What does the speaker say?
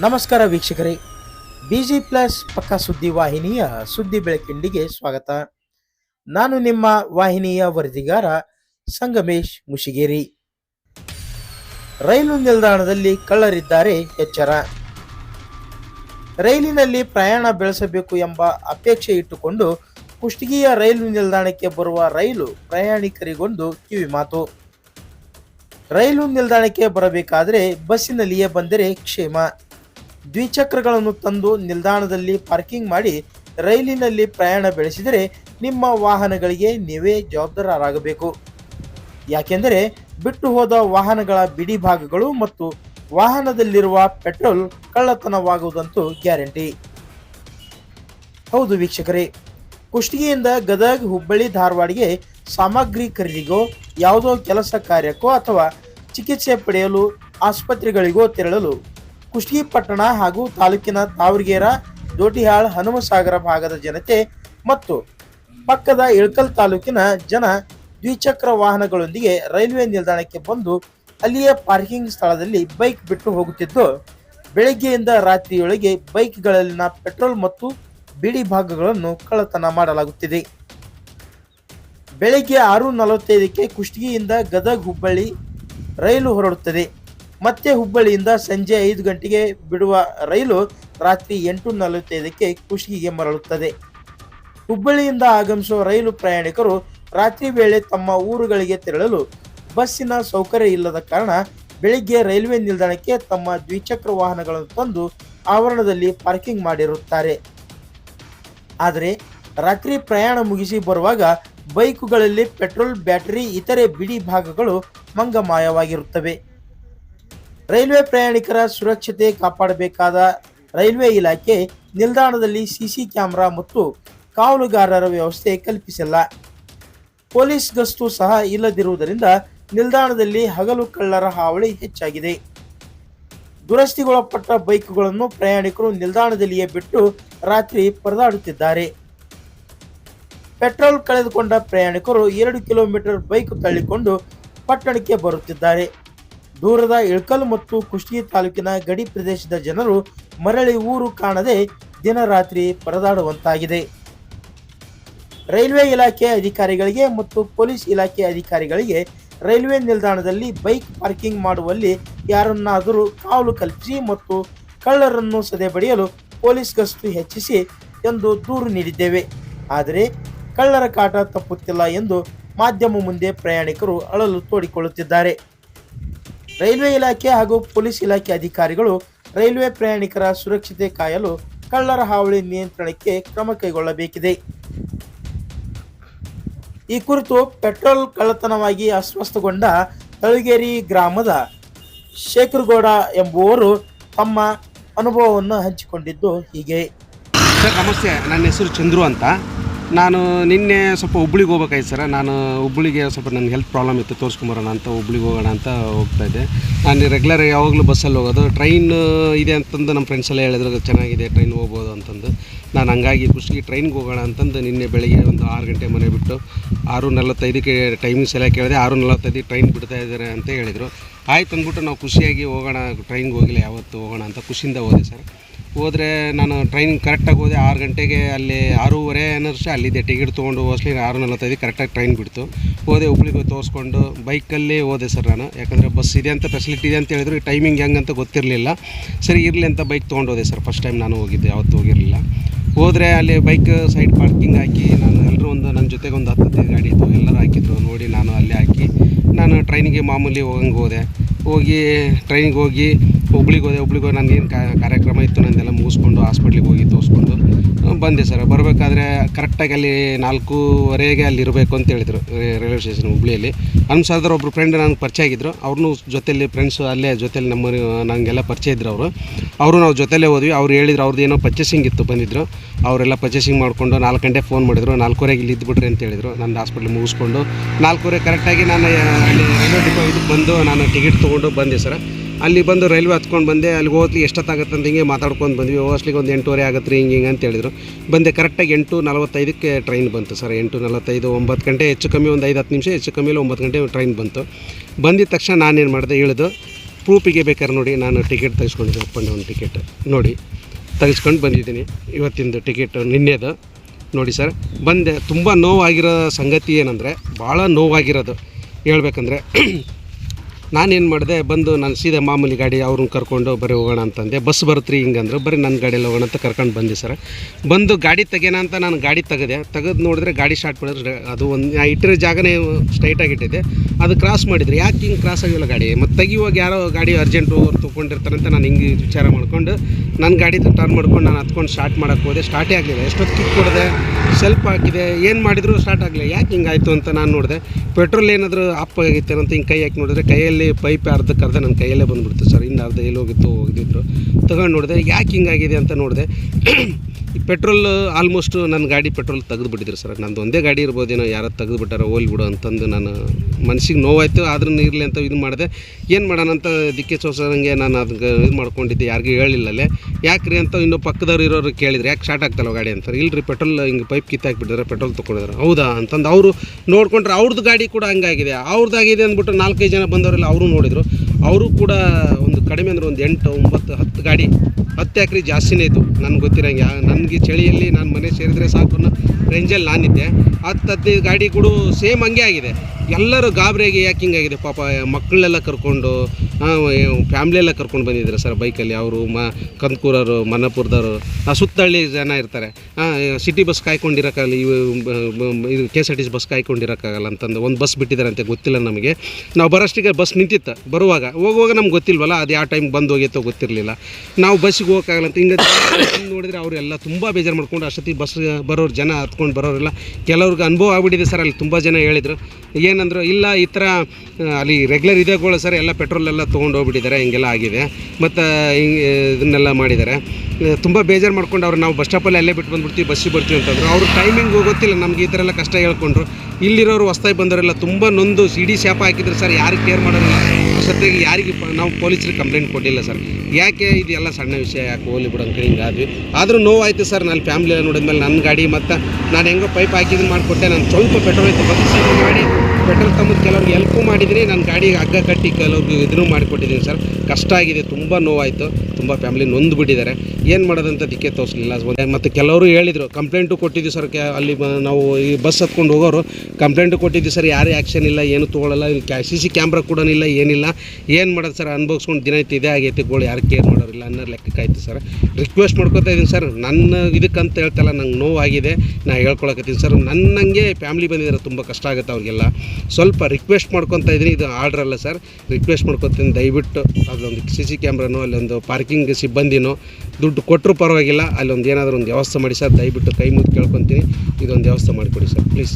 ನಮಸ್ಕಾರ ವೀಕ್ಷಕರೇ. Busy plus ಪಕ್ಕ ಸುದ್ದಿ ವಾಹಿನಿಯ ಸುದ್ದಿ ಬೆಳಕಿಂಡಿಗೆ ಸ್ವಾಗತ. ನಾನು ನಿಮ್ಮ ವಾಹಿನಿಯ ವರದಿಗಾರ ಸಂಗಮೇಶ್ ಮುಷಿಗೇರಿ. ರೈಲು ನಿಲ್ದಾಣದಲ್ಲಿ ಕಳ್ಳರಿದ್ದಾರೆ ಎಚ್ಚರ. ರೈಲಿನಲ್ಲಿ ಪ್ರಯಾಣ ಬೆಳೆಸಬೇಕು ಎಂಬ ಅಪೇಕ್ಷೆ ಇಟ್ಟುಕೊಂಡು ಕುಷ್ಟಗಿಯ ರೈಲು ನಿಲ್ದಾಣಕ್ಕೆ ಬರುವ ರೈಲು ಪ್ರಯಾಣಿಕರಿಗೊಂದು ಕಿವಿ ಮಾತು. ರೈಲು ನಿಲ್ದಾಣಕ್ಕೆ ಬರಬೇಕಾದರೆ ಬಸ್ಸಿನಲ್ಲಿಯೇ ಬಂದರೆ ಕ್ಷೇಮ. ದ್ವಿಚಕ್ರಗಳನ್ನು ತಂದು ನಿಲ್ದಾಣದಲ್ಲಿ ಪಾರ್ಕಿಂಗ್ ಮಾಡಿ ರೈಲಿನಲ್ಲಿ ಪ್ರಯಾಣ ಬೆಳೆಸಿದರೆ ನಿಮ್ಮ ವಾಹನಗಳಿಗೆ ನೀವೇ ಜವಾಬ್ದಾರರಾಗಬೇಕು. ಯಾಕೆಂದರೆ ಬಿಟ್ಟು ಹೋದ ವಾಹನಗಳ ಬಿಡಿ ಭಾಗಗಳು ಮತ್ತು ವಾಹನದಲ್ಲಿರುವ ಪೆಟ್ರೋಲ್ ಕಳ್ಳತನವಾಗುವುದಂತೂ ಗ್ಯಾರಂಟಿ. ಹೌದು ವೀಕ್ಷಕರೇ, ಕುಷ್ಟಗಿಯಿಂದ ಗದಗ್, ಹುಬ್ಬಳ್ಳಿ, ಧಾರವಾಡಿಗೆ ಸಾಮಗ್ರಿ ಖರೀದಿಗೋ, ಯಾವುದೋ ಕೆಲಸ ಕಾರ್ಯಕ್ಕೋ ಅಥವಾ ಚಿಕಿತ್ಸೆ ಪಡೆಯಲು ಆಸ್ಪತ್ರೆಗಳಿಗೋ ತೆರಳಲು ಕುಷ್ಟಗಿ ಪಟ್ಟಣ ಹಾಗೂ ತಾಲೂಕಿನ ತಾವರಗೇರ, ದೋಟಿಹಾಳ್, ಹನುಮಸಾಗರ ಭಾಗದ ಜನತೆ ಮತ್ತು ಪಕ್ಕದ ಇಳಕಲ್ ತಾಲೂಕಿನ ಜನ ದ್ವಿಚಕ್ರ ವಾಹನಗಳೊಂದಿಗೆ ರೈಲ್ವೆ ನಿಲ್ದಾಣಕ್ಕೆ ಬಂದು ಅಲ್ಲಿಯೇ ಪಾರ್ಕಿಂಗ್ ಸ್ಥಳದಲ್ಲಿ ಬೈಕ್ ಬಿಟ್ಟು ಹೋಗುತ್ತಿದ್ದು, ಬೆಳಗ್ಗೆಯಿಂದ ರಾತ್ರಿಯೊಳಗೆ ಬೈಕ್ಗಳಲ್ಲಿನ ಪೆಟ್ರೋಲ್ ಮತ್ತು ಬಿಡಿ ಭಾಗಗಳನ್ನು ಕಳ್ಳತನ ಮಾಡಲಾಗುತ್ತಿದೆ. ಬೆಳಗ್ಗೆ ಆರು ನಲವತ್ತೈದಕ್ಕೆ ಕುಷ್ಟಗಿಯಿಂದ ಗದಗ ಹುಬ್ಬಳ್ಳಿ ರೈಲು ಹೊರಡುತ್ತದೆ. ಮತ್ತೆ ಹುಬ್ಬಳ್ಳಿಯಿಂದ ಸಂಜೆ ಐದು ಗಂಟೆಗೆ ಬಿಡುವ ರೈಲು ರಾತ್ರಿ ಎಂಟು ನಲವತ್ತೈದಕ್ಕೆ ಕುಷ್ಟಗಿಗೆ ಮರಳುತ್ತದೆ. ಹುಬ್ಬಳ್ಳಿಯಿಂದ ಆಗಮಿಸುವ ರೈಲು ಪ್ರಯಾಣಿಕರು ರಾತ್ರಿ ವೇಳೆ ತಮ್ಮ ಊರುಗಳಿಗೆ ತೆರಳಲು ಬಸ್ಸಿನ ಸೌಕರ್ಯ ಇಲ್ಲದ ಕಾರಣ ಬೆಳಿಗ್ಗೆ ರೈಲ್ವೆ ನಿಲ್ದಾಣಕ್ಕೆ ತಮ್ಮ ದ್ವಿಚಕ್ರ ವಾಹನಗಳನ್ನು ತಂದು ಆವರಣದಲ್ಲಿ ಪಾರ್ಕಿಂಗ್ ಮಾಡಿರುತ್ತಾರೆ. ಆದರೆ ರಾತ್ರಿ ಪ್ರಯಾಣ ಮುಗಿಸಿ ಬರುವಾಗ ಬೈಕುಗಳಲ್ಲಿ ಪೆಟ್ರೋಲ್, ಬ್ಯಾಟರಿ, ಇತರೆ ಬಿಡಿ ಭಾಗಗಳು ಮಂಗಮಾಯವಾಗಿರುತ್ತವೆ. ರೈಲ್ವೆ ಪ್ರಯಾಣಿಕರ ಸುರಕ್ಷತೆ ಕಾಪಾಡಬೇಕಾದ ರೈಲ್ವೆ ಇಲಾಖೆ ನಿಲ್ದಾಣದಲ್ಲಿ ಸಿಸಿ ಕ್ಯಾಮೆರಾ ಮತ್ತು ಕಾವಲುಗಾರರ ವ್ಯವಸ್ಥೆ ಕಲ್ಪಿಸಿಲ್ಲ. ಪೊಲೀಸ್ ಗಸ್ತು ಸಹ ಇಲ್ಲದಿರುವುದರಿಂದ ನಿಲ್ದಾಣದಲ್ಲಿ ಹಗಲು ಕಳ್ಳರ ಹಾವಳಿ ಹೆಚ್ಚಾಗಿದೆ. ದುರಸ್ತಿಗೊಳಪಟ್ಟ ಬೈಕ್ಗಳನ್ನು ಪ್ರಯಾಣಿಕರು ನಿಲ್ದಾಣದಲ್ಲಿಯೇ ಬಿಟ್ಟು ರಾತ್ರಿ ಪರದಾಡುತ್ತಿದ್ದಾರೆ. ಪೆಟ್ರೋಲ್ ಕಳೆದುಕೊಂಡ ಪ್ರಯಾಣಿಕರು ಎರಡು ಕಿಲೋಮೀಟರ್ ಬೈಕ್ ತಳ್ಳಿಕೊಂಡು ಪಟ್ಟಣಕ್ಕೆ ಬರುತ್ತಿದ್ದಾರೆ. ದೂರದ ಇಳ್ಕಲ್ ಮತ್ತು ಕುಷ್ಟಗಿ ತಾಲೂಕಿನ ಗಡಿ ಪ್ರದೇಶದ ಜನರು ಮರಳಿ ಊರು ಕಾಣದೆ ದಿನರಾತ್ರಿ ಪರದಾಡುವಂತಾಗಿದೆ. ರೈಲ್ವೆ ಇಲಾಖೆ ಅಧಿಕಾರಿಗಳಿಗೆ ಮತ್ತು ಪೊಲೀಸ್ ಇಲಾಖೆ ಅಧಿಕಾರಿಗಳಿಗೆ ರೈಲ್ವೆ ನಿಲ್ದಾಣದಲ್ಲಿ ಬೈಕ್ ಪಾರ್ಕಿಂಗ್ ಮಾಡುವಲ್ಲಿ ಯಾರನ್ನಾದರೂ ಕಾವಲು ಕಲ್ಪಿಸಿ ಮತ್ತು ಕಳ್ಳರನ್ನು ಸದೆಬಡಿಯಲು ಪೊಲೀಸ್ ಗಸ್ತು ಹೆಚ್ಚಿಸಿ ಎಂದು ದೂರು ನೀಡಿದ್ದೇವೆ. ಆದರೆ ಕಳ್ಳರ ಕಾಟ ತಪ್ಪುತ್ತಿಲ್ಲ ಎಂದು ಮಾಧ್ಯಮ ಮುಂದೆ ಪ್ರಯಾಣಿಕರು ಅಳಲು ತೋಡಿಕೊಳ್ಳುತ್ತಿದ್ದಾರೆ. ರೈಲ್ವೆ ಇಲಾಖೆ ಹಾಗೂ ಪೊಲೀಸ್ ಇಲಾಖೆ ಅಧಿಕಾರಿಗಳು ರೈಲ್ವೆ ಪ್ರಯಾಣಿಕರ ಸುರಕ್ಷತೆ ಕಾಯಲು ಕಳ್ಳರ ಹಾವಳಿ ನಿಯಂತ್ರಣಕ್ಕೆ ಕ್ರಮ ಕೈಗೊಳ್ಳಬೇಕಿದೆ. ಈ ಕುರಿತು ಪೆಟ್ರೋಲ್ ಕಳ್ಳತನವಾಗಿ ಅಸ್ವಸ್ಥಗೊಂಡ ತಳಗೇರಿ ಗ್ರಾಮದ ಶೇಖರ್ಗೌಡ ಎಂಬುವರು ತಮ್ಮ ಅನುಭವವನ್ನು ಹಂಚಿಕೊಂಡಿದ್ದು ಹೀಗೆ. ಸರ್, ನಮಸ್ತೆ. ನನ್ನ ಹೆಸರು ಚಂದ್ರು ಅಂತ. ನಾನು ನಿನ್ನೆ ಸ್ವಲ್ಪ ಹುಬ್ಳಿಗೆ ಹೋಗ್ಬೇಕಾಯ್ತು ಸರ್. ನಾನು ಹುಬ್ಳಿಗೆ ಸ್ವಲ್ಪ ನನಗೆ ಹೆಲ್ತ್ ಪ್ರಾಬ್ಲಮ್ ಇತ್ತು. ತೋರಿಸ್ಕೊಂಬರೋಣ ಅಂತ ಹುಬ್ಳಿಗೆ ಹೋಗೋಣ ಅಂತ ಹೋಗ್ತಾ ಇದ್ದೆ. ನಾನು ರೆಗ್ಯುಲರ್ ಯಾವಾಗಲೂ ಬಸ್ಸಲ್ಲಿ ಹೋಗೋದು. ಟ್ರೈನ್ ಇದೆ ಅಂತಂದು ನಮ್ಮ ಫ್ರೆಂಡ್ಸ್ ಎಲ್ಲ ಹೇಳಿದ್ರು. ಚೆನ್ನಾಗಿದೆ ಟ್ರೈನ್ ಹೋಗ್ಬೋದು ಅಂತಂದು. ನಾನು ಹಂಗಾಗಿ ಖುಷಿಗೆ ಟ್ರೈನ್ಗೆ ಹೋಗೋಣ ಅಂತಂದು ನಿನ್ನೆ ಬೆಳಿಗ್ಗೆ ಒಂದು ಆರು ಗಂಟೆ ಮನೆ ಬಿಟ್ಟು ಆರು ನಲವತ್ತೈದಕ್ಕೆ ಟೈಮಿಂಗ್ಸ್ ಎಲ್ಲ ಕೇಳಿದೆ. ಆರು ನಲವತ್ತೈದಕ್ಕೆ ಟ್ರೈನ್ ಬಿಡ್ತಾ ಇದ್ದಾರೆ ಅಂತ ಹೇಳಿದರು. ಆಯ್ತು ಅಂದ್ಬಿಟ್ಟು ನಾವು ಖುಷಿಯಾಗಿ ಹೋಗೋಣ ಟ್ರೈನ್ಗೆ ಹೋಗಿಲ್ಲ, ಯಾವತ್ತು ಹೋಗೋಣ ಅಂತ ಖುಷಿಯಿಂದ ಹೋದೆ ಸರ್. ಹೋದರೆ ನಾನು ಟ್ರೈನ್ ಕರೆಕ್ಟಾಗಿ ಹೋದೆ. ಆರು ಗಂಟೆಗೆ ಅಲ್ಲಿ ಆರೂವರೆ ಅನ್ನೋಷ್ಟು ಅಲ್ಲಿದ್ದೆ. ಟಿಕೆಟ್ ತೊಗೊಂಡು ಹೋಸ್ಲಿ ಆರು ನಲವತ್ತೈದು ಕರೆಕ್ಟಾಗಿ ಟ್ರೈನ್ ಬಿಡ್ತು. ಹೋದೆ, ಹುಬ್ಳಿಗೆ ತೋರಿಸ್ಕೊಂಡು ಬೈಕಲ್ಲಿ ಹೋದೆ ಸರ್ ನಾನು. ಯಾಕಂದರೆ ಬಸ್ ಇದೆ ಅಂತ ಫೆಸಿಲಿಟಿ ಇದೆ ಅಂತ ಹೇಳಿದ್ರು. ಟೈಮಿಂಗ್ ಹೆಂಗೆ ಅಂತ ಗೊತ್ತಿರಲಿಲ್ಲ. ಸರಿ, ಇರಲಿ ಅಂತ ಬೈಕ್ ತೊಗೊಂಡು ಹೋದೆ ಸರ್. ಫಸ್ಟ್ ಟೈಮ್ ನಾನು ಹೋಗಿದ್ದೆ, ಯಾವತ್ತೂ ಹೋಗಿರಲಿಲ್ಲ. ಹೋದರೆ ಅಲ್ಲಿ ಬೈಕ್ ಸೈಡ್ ಪಾರ್ಕಿಂಗ್ ಹಾಕಿ ನಾನು ಎಲ್ಲರೂ ಒಂದು ನನ್ನ ಜೊತೆಗೆ ಒಂದು ಹತ್ತು ಹದಿನೈದು ಗಾಡಿ ಇತ್ತು. ಎಲ್ಲರೂ ಹಾಕಿದ್ರು. ನೋಡಿ ನಾನು ಅಲ್ಲೇ ಹಾಕಿ ನಾನು ಟ್ರೈನಿಗೆ ಮಾಮೂಲಿ ಹೋಗಂಗೆ ಹೋದೆ. ಹೋಗಿ ಟ್ರೈನಿಗೆ ಹೋಗಿ ಹುಬ್ಳಿಗೆ ಹೋದೆ ಹುಬ್ಳಿಗೆ ಹೋಗಿ ಏನು ಕಾರ್ಯಕ್ರಮ ಇತ್ತು, ನಂದೆಲ್ಲ ಮುಗಿಸ್ಕೊಂಡು ಹಾಸ್ಪಿಟ್ಲಿಗೆ ಹೋಗಿ ತೋರಿಸ್ಕೊಂಡು ಬಂದೆ ಸರ್. ಬರಬೇಕಾದ್ರೆ ಕರೆಕ್ಟಾಗಿ ಅಲ್ಲಿ ನಾಲ್ಕೂವರೆಗೆ ಅಲ್ಲಿ ಇರಬೇಕು ಅಂತ ಹೇಳಿದರು ರೈಲ್ವೆ ಸ್ಟೇಷನ್ ಹುಬ್ಳಿಯಲ್ಲಿ. ಅನ್ಸಾದ್ರ ಒಬ್ಬರು ಫ್ರೆಂಡ್ ನನಗೆ ಪರಿಚಯ ಆಗಿದ್ದರು ಅವ್ರನ್ನೂ ಜೊತೆಯಲ್ಲಿ ಫ್ರೆಂಡ್ಸು ಅಲ್ಲೇ ಜೊತೆಯಲ್ಲಿ ನಮ್ಮ ನನಗೆಲ್ಲ ಪರಿಚಯ ಇದ್ದರು ಅವರು. ಅವರು ನಾವು ಜೊತೆಯಲ್ಲೇ ಹೋದ್ವಿ. ಅವ್ರು ಹೇಳಿದ್ರು ಅವ್ರದ್ದು ಏನೋ ಪರ್ಚೇಸಿಂಗ್ ಇತ್ತು ಬಂದಿದ್ದರು ಅವರೆಲ್ಲ ಪರ್ಚೇಸಿಂಗ್ ಮಾಡಿಕೊಂಡು ನಾಲ್ಕು ಗಂಟೆ ಫೋನ್ ಮಾಡಿದ್ರು. ನಾಲ್ಕೂವರೆಗೆ ಇಲ್ಲಿ ಇದ್ಬಿಟ್ರಿ ಅಂತ ಹೇಳಿದರು. ನನ್ನ ಹಾಸ್ಪಿಟ್ಲಿಗೆ ಮುಗಿಸ್ಕೊಂಡು ನಾಲ್ಕೂವರೆ ಕರೆಕ್ಟಾಗಿ ನಾನು, ಅಲ್ಲಿ ರೈಲ್ವೆ ಇದಕ್ಕೆ ಬಂದು ನಾನು ಟಿಕೆಟ್ ತೊಗೊಂಡು ಬಂದೆ ಸರ್. ಅಲ್ಲಿ ಬಂದು ರೈಲ್ವೆ ಹತ್ಕೊಂಡು ಬಂದೆ, ಅಲ್ಲಿಗೆ ಹೋಗ್ಲಿ ಎಷ್ಟೊತ್ತಾಗುತ್ತೆ ಅಂತ ಹಿಂಗೆ ಮಾತಾಡ್ಕೊಂಡು ಬಂದ್ವಿ. ಹೋಸ್ಲಿಗೆ ಒಂದು ಎಂಟೂವರೆ ಆಗುತ್ತೆ ರೀ ಹಿಂಗೆ ಹಿಂಗೆ ಅಂತ ಹೇಳಿದ್ರು. ಬಂದೆ ಕರೆಕ್ಟಾಗಿ ಎಂಟು ನಲವತ್ತೈದಕ್ಕೆ ಟ್ರೈನ್ ಬಂತು ಸರ್. ಎಂಟು ನಲವತ್ತೈದು ಒಂಬತ್ತು ಗಂಟೆ, ಹೆಚ್ಚು ಕಮ್ಮಿ ಒಂದು ಐದು ಹತ್ತು ನಿಮಿಷ, ಹೆಚ್ಚು ಕಮ್ಮಿ ಒಂಬತ್ತು ಗಂಟೆ ಟ್ರೈನ್ ಬಂತು. ಬಂದಿದ ತಕ್ಷಣ ನಾನೇನು ಮಾಡಿದೆ ಇಳಿದು ಪ್ರೂಫಿಗೆ ಬೇಕಾದ್ರೆ ನೋಡಿ, ನಾನು ಟಿಕೆಟ್ ತೆಗೆಸ್ಕೊಂಡಿದ್ದೆ ಡೌನ್ ಟಿಕೆಟ್ ನೋಡಿ, ತೆಗೆಸ್ಕೊಂಡು ಬಂದಿದ್ದೀನಿ. ಇವತ್ತಿಂದು ಟಿಕೆಟ್ ನಿನ್ನೆದು. ನೋಡಿ ಸರ್, ಬಂದೆ. ತುಂಬ ನೋವಾಗಿರೋ ಸಂಗತಿ ಏನಂದರೆ ಭಾಳ ನೋವಾಗಿರೋದು. ಹೇಳ್ಬೇಕಂದ್ರೆ ನಾನೇನು ಮಾಡಿದೆ, ಬಂದು ನಾನು ಸೀದಾ ಮಾಮೂಲಿ ಗಾಡಿ ಅವ್ರನ್ನ ಕರ್ಕೊಂಡು ಬರೀ ಹೋಗೋಣ ಅಂತಂದೆ. ಬಸ್ ಬರುತ್ತೆ ಹಿಂಗಂದ್ರೆ ಬರೀ ನನ್ನ ಗಾಡಿಯಲ್ಲಿ ಹೋಗೋಣ ಅಂತ ಕರ್ಕೊಂಡು ಬಂದೆ ಸರ್. ಬಂದು ಗಾಡಿ ತೆಗೆಯೋಣ ಅಂತ ನಾನು ಗಾಡಿ ತೆಗೆದೆ. ತೆಗೆದು ನೋಡಿದ್ರೆ ಗಾಡಿ ಸ್ಟಾರ್ಟ್ ಮಾಡಿದ್ರೆ ಅದು ಒಂದು ನಾ ಇಟ್ಟಿರೋ ಜಾಗನೇ ಸ್ಟ್ರೈಟಾಗಿ ಇಟ್ಟಿದ್ದೆ. ಅದು ಕ್ರಾಸ್ ಮಾಡಿದ್ರು. ಯಾಕೆ ಹಿಂಗೆ ಕ್ರಾಸ್ ಆಗಿಲ್ಲ ಗಾಡಿ? ಮತ್ತು ತೆಗಿಯುವಾಗ ಯಾರೋ ಗಾಡಿ ಅರ್ಜೆಂಟು ಅವ್ರು ತೊಗೊಂಡಿರ್ತಾರಂತ ನಾನು ಹಿಂಗೆ ವಿಚಾರ ಮಾಡ್ಕೊಂಡು ನನ್ನ ಗಾಡಿ ಟರ್ನ್ ಮಾಡ್ಕೊಂಡು ನಾನು ಹತ್ಕೊಂಡು ಸ್ಟಾರ್ಟ್ ಮಾಡೋಕ್ಕೆ ಹೋದೆ. ಸ್ಟಾರ್ಟೇ ಆಗಲಿಲ್ಲ. ಎಷ್ಟೊತ್ತು ಕಿಕ್ ಕೊಡಿದೆ? ಸೆಲ್ಫ್ ಹಾಕಿದೆ. ಏನು ಮಾಡಿದ್ರು ಸ್ಟಾರ್ಟ್ ಆಗಲಿಲ್ಲ. ಯಾಕೆ ಹಿಂಗಾಯಿತು ಅಂತ ನಾನು ನೋಡಿದೆ. ಪೆಟ್ರೋಲ್ ಏನಾದರೂ ಅಪ್ಪ ಆಗಿತ್ತು ಅಂತ ಹಿಂಗೆ ಕೈ ಹಾಕಿ ನೋಡಿದ್ರೆ ಕೈಯಲ್ಲಿ ಪೈಪ್ ಅರ್ಧಕ್ಕೆ ಅರ್ಧ ನನ್ನ ಕೈಯಲ್ಲೇ ಬಂದುಬಿಡ್ತು ಸರ್. ಇನ್ನು ಅರ್ಧ ಎಲ್ಲಿ ಹೋಗಿತ್ತು ಹೋಗಿದ್ರು ತಗೊಂಡು ನೋಡಿದೆ. ಯಾಕೆ ಹಿಂಗಾಗಿದೆ ಅಂತ ನೋಡಿದೆ. ಈ ಪೆಟ್ರೋಲ್ ಆಲ್ಮೋಸ್ಟ್ ನನ್ನ ಗಾಡಿ ಪೆಟ್ರೋಲ್ ತೆಗೆದು ಬಿಟ್ಟಿದ್ರು ಸರ್. ನಂದು ಒಂದೇ ಗಾಡಿ ಇರ್ಬೋದೇನೋ ಯಾರು ತೆಗೆದು ಬಿಟ್ಟಾರ ಹೋಗ್ಲಿ ಬಿಡು ಅಂತಂದು ನಾನು ಮನಸ್ಸಿಗೆ ನೋವಾಯ್ತು. ಆದ್ರೂ ಇರಲಿ ಅಂತ ಇದು ಮಾಡಿದೆ. ಏನು ಮಾಡೋಣ ಅಂತ ದಿಕ್ಕೆ ಚೋಸಂಗೆ ನಾನು ಅದಕ್ಕೆ ಇದು ಮಾಡ್ಕೊಂಡಿದ್ದೆ, ಯಾರಿಗೂ ಹೇಳಿಲ್ಲ ಯಾಕೆ ರೀ ಅಂತ ಇನ್ನೂ ಪಕ್ಕದವ್ರು ಇರೋರು ಕೇಳಿದ್ರು, ಯಾಕೆ ಸ್ಟಾರ್ಟ್ ಆಗ್ತಲ್ಲ ಗಾಡಿ ಅಂತಾರೆ ಇಲ್ಲರಿ ಪೆಟ್ರೋಲ್ ಹಿಂಗೆ ಪೈಪ್ ಕಿತ್ತಾಕ್ಬಿಟ್ಟಿದ್ರೆ ಪೆಟ್ರೋಲ್ ತೊಗೊಂಡಿದ್ರು ಹೌದಾ ಅಂತಂದು ಅವರು ನೋಡ್ಕೊಂಡ್ರೆ ಅವ್ರದ್ದು ಗಾಡಿ ಕೂಡ ಹಂಗಾಗಿದೆ. ಅವ್ರದ್ದಾಗಿದೆ ಅಂದ್ಬಿಟ್ಟು ನಾಲ್ಕೈದು ಜನ ಬಂದವರೆಲ್ಲ ಅವರು ನೋಡಿದರು. ಅವರು ಕೂಡ ಒಂದು ಕಡಿಮೆ ಅಂದ್ರೆ ಒಂದು ಎಂಟು, ಒಂಬತ್ತು, ಹತ್ತು ಗಾಡಿ ಹತ್ತು ಎಕರೆ ಜಾಸ್ತಿನೇ ಇತ್ತು. ನನಗೆ ಗೊತ್ತಿರಂಗೆ. ನನಗೆ ಚಳಿಯಲ್ಲಿ ನಾನು ಮನೆ ಸೇರಿದರೆ ಸಾಕು ರೇಂಜಲ್ಲಿ ನಾನಿದ್ದೆ. ಹತ್ತು ಹದಿನೈದು ಗಾಡಿ ಕೂಡ ಸೇಮ್ ಹಂಗೆ ಆಗಿದೆ. ಎಲ್ಲರೂ ಗಾಬರಿಯಾಗಿ ಯಾಕೆ ಹಿಂಗಾಗಿದೆ ಪಾಪ ಮಕ್ಕಳೆಲ್ಲ ಕರ್ಕೊಂಡು ಫ್ಯಾಮ್ಲಿ ಎಲ್ಲ ಕರ್ಕೊಂಡು ಬಂದಿದ್ದಾರೆ ಸರ್ ಬೈಕಲ್ಲಿ ಅವರು, ಮ, ಕಂದಕೂರವರು, ಮನಪುರದವರು ಸುತ್ತಹಳ್ಳಿ ಜನ ಇರ್ತಾರೆ. ಸಿಟಿ ಬಸ್ ಕಾಯ್ಕೊಂಡಿರೋಕ್ಕಾಗಲ್ಲ ಇವು ಇದು K S R T C bus ಕಾಯ್ಕೊಂಡಿರೋಕ್ಕಾಗಲ್ಲ ಅಂತಂದು ಒಂದು ಬಸ್ ಬಿಟ್ಟಿದ್ದಾರೆ ಅಂತ ಗೊತ್ತಿಲ್ಲ ನಮಗೆ. ನಾವು ಬರೋಷ್ಟಿಗೆ ಬಸ್ ನಿಂತಿತ್ತು ಬರುವಾಗ. ಹೋಗುವಾಗ ನಮ್ಗೆ ಗೊತ್ತಿಲ್ವಲ್ಲ, ಅದು ಯಾವ ಟೈಮ್ ಬಂದು ಹೋಗಿತ್ತೋ ಗೊತ್ತಿರಲಿಲ್ಲ. ನಾವು ಬಸ್ಸಿಗೆ ಹೋಗೋಕ್ಕಾಗಲ್ಲ ಅಂತ ಹಿಂಗೆ ನೋಡಿದರೆ ಅವರೆಲ್ಲ ತುಂಬ ಬೇಜಾರು ಮಾಡ್ಕೊಂಡು ಅಷ್ಟೊತ್ತಿಗೆ ಬಸ್ ಬರೋರು ಜನ ಹತ್ಕೊಂಡು ಬರೋರೆಲ್ಲ ಕೆಲವ್ರಿಗೆ ಅನುಭವ ಆಗಿಬಿಟ್ಟಿದೆ ಸರ್. ಅಲ್ಲಿ ತುಂಬ ಜನ ಹೇಳಿದರು. ಏನಂದ್ರು, ಇಲ್ಲ, ಈ ಥರ ಅಲ್ಲಿ ರೆಗ್ಯುಲರ್ ಇದೆಗಳು ಸರ್. ಎಲ್ಲ ಪೆಟ್ರೋಲೆಲ್ಲ ತೊಗೊಂಡು ಹೋಗ್ಬಿಟ್ಟಿದ್ದಾರೆ. ಹಿಂಗೆಲ್ಲ ಆಗಿದೆ. ಮತ್ತು ಇದನ್ನೆಲ್ಲ ಮಾಡಿದ್ದಾರೆ. ತುಂಬ ಬೇಜಾರು ಮಾಡ್ಕೊಂಡು ಅವ್ರು ನಾವು ಬಸ್ ಸ್ಟಾಪಲ್ಲಿ ಅಲ್ಲೇ ಬಿಟ್ಟು ಬಂದುಬಿಡ್ತೀವಿ ಬಸ್ಸಿಗೆ ಬರ್ತೀವಿ ಅಂತಂದ್ರು ಅವ್ರ ಟೈಮಿಂಗ್ ಗೊತ್ತಿಲ್ಲ. ನಮ್ಗೆ ಈ ಥರ ಎಲ್ಲ ಕಷ್ಟ ಹೇಳ್ಕೊಂಡ್ರು. ಇಲ್ಲಿರೋರು ಹೊಸ್ತಾಗಿ ಬಂದವರೆಲ್ಲ ತುಂಬ ನೊಂದು, ಸಿಡಿ ಶಾಪ ಹಾಕಿದ್ರು ಸರ್. ಯಾರಿಗೆ ಕೇರ್ ಮಾಡೋರಿಲ್ಲ ಅಷ್ಟೊತ್ತಿಗೆ ಯಾರಿಗೆ ನಾವು ಪೊಲೀಸರಿಗೆ ಕಂಪ್ಲೇಂಟ್ ಕೊಟ್ಟಿಲ್ಲ ಸರ್. ಯಾಕೆ ಇದೆಲ್ಲ ಸಣ್ಣ ವಿಷಯ ಯಾಕೆ ಹೋಗ್ಲಿ ಬಿಡು ಅಂತ ಹಿಂಗೆ ಆದ್ವಿ ಆದರೂ ನೋವಾಯ್ತು ಸರ್ ನನ್ನ ಫ್ಯಾಮ್ಲಿ ನೋಡಿದ್ಮೇಲೆ ನನ್ನ ಗಾಡಿ ಮತ್ತು ನಾನು ಹೆಂಗೋ ಪೈಪ್ ಹಾಕಿದ್ ಮಾಡಿಕೊಟ್ಟೆ, ನಾನು ಸ್ವಲ್ಪ ಪೆಟ್ರೋಲ್ ಇತ್ತು ಬಂದು ಸೀಟ್ ಮಾಡಿ, ಪೆಟ್ರೋಲ್ ತಮ್ಮದು ಕೆಲವ್ರಿಗೆ ಹೆಲ್ಪು ಮಾಡಿದ್ದೀನಿ ನನ್ನ ಗಾಡಿಗೆ ಹಗ್ಗ ಕಟ್ಟಿ ಕೆಲವ್ರಿಗೆ ಇದನ್ನು ಮಾಡಿಕೊಟ್ಟಿದ್ದೀನಿ ಸರ್. ಕಷ್ಟ ಆಗಿದೆ, ತುಂಬ ನೋವಾಯಿತು, ತುಂಬ ಫ್ಯಾಮಿಲಿ ನೊಂದು ಬಿಟ್ಟಿದ್ದಾರೆ ಏನು ಮಾಡೋದಂತ ದಿಕ್ಕೆ ತೋರಿಸಲಿಲ್ಲ. ಮತ್ತು ಕೆಲವರು ಹೇಳಿದರು ಕಂಪ್ಲೇಂಟು ಕೊಟ್ಟಿದ್ದೀವಿ ಸರ್ ಕ್ಯಾ ಅಲ್ಲಿ ನಾವು ಈ ಬಸ್ ಹತ್ಕೊಂಡು ಹೋಗೋರು ಕಂಪ್ಲೇಂಟು ಕೊಟ್ಟಿದ್ದೀವಿ ಸರ್ ಯಾರೇ ಆ್ಯಕ್ಷನ್ ಇಲ್ಲ, ಏನು ತೊಗೊಳಲ್ಲ ಕ್ಯಾ ಸಿ ಸಿ ಕ್ಯಾಮ್ರಾ ಕೂಡ ಇಲ್ಲ, ಏನಿಲ್ಲ. ಏನು ಮಾಡೋದು ಸರ್ ಅನ್ಭವಿಸ್ಕೊಂಡು ದಿನ ಐತಿ ಇದೇ ಆಗೈತೆ ಗೋಳು, ಯಾರು ಕೇರ್ ಮಾಡೋರಿಲ್ಲ ಅನ್ನೋ ಲೆಕ್ಕಕ್ಕಾಯ್ತು ಸರ್ ರಿಕ್ವೆಸ್ಟ್ ಮಾಡ್ಕೊತಾ ಇದ್ದೀನಿ ಸರ್ ನನ್ನ ಇದಕ್ಕಂತ ಹೇಳ್ತಲ್ಲ, ನಂಗೆ ನೋವಾಗಿದೆ, ನಾ ಹೇಳ್ಕೊಳಕತ್ತೀನಿ. ಸರ್, ನನ್ನಂಗೆ ಫ್ಯಾಮ್ಲಿ ಬಂದಿದ್ದಾರೆ ತುಂಬ ಕಷ್ಟ ಆಗುತ್ತೆ ಅವ್ರಿಗೆಲ್ಲ. ಸ್ವಲ್ಪ ರಿಕ್ವೆಸ್ಟ್ ಮಾಡ್ಕೊತಾ ಇದ್ದೀನಿ. ಇದು ಆರ್ಡ್ರ್ ಅಲ್ಲ ಸರ್. ರಿಕ್ವೆಸ್ಟ್ ಮಾಡ್ಕೊತೀನಿ. ದಯವಿಟ್ಟು ಅದೊಂದು ಸಿ ಸಿ ಕ್ಯಾಮ್ರಾನೋ ಅಲ್ಲೊಂದು ಪಾರ್ಕಿಂಗ್ ಸಿಬ್ಬಂದಿನೋ, ದುಡ್ಡು ಕೊಟ್ಟರು ಪರವಾಗಿಲ್ಲ. ಅಲ್ಲೊಂದು ಏನಾದರೂ ಒಂದು ವ್ಯವಸ್ಥೆ ಮಾಡಿ ಸರ್. ದಯವಿಟ್ಟು ಕೈ ಮುಗಿದು ಕೇಳ್ಕೊತೀನಿ. ಇದೊಂದು ವ್ಯವಸ್ಥೆ ಮಾಡಿಕೊಡಿ ಸರ್. ಪ್ಲೀಸ್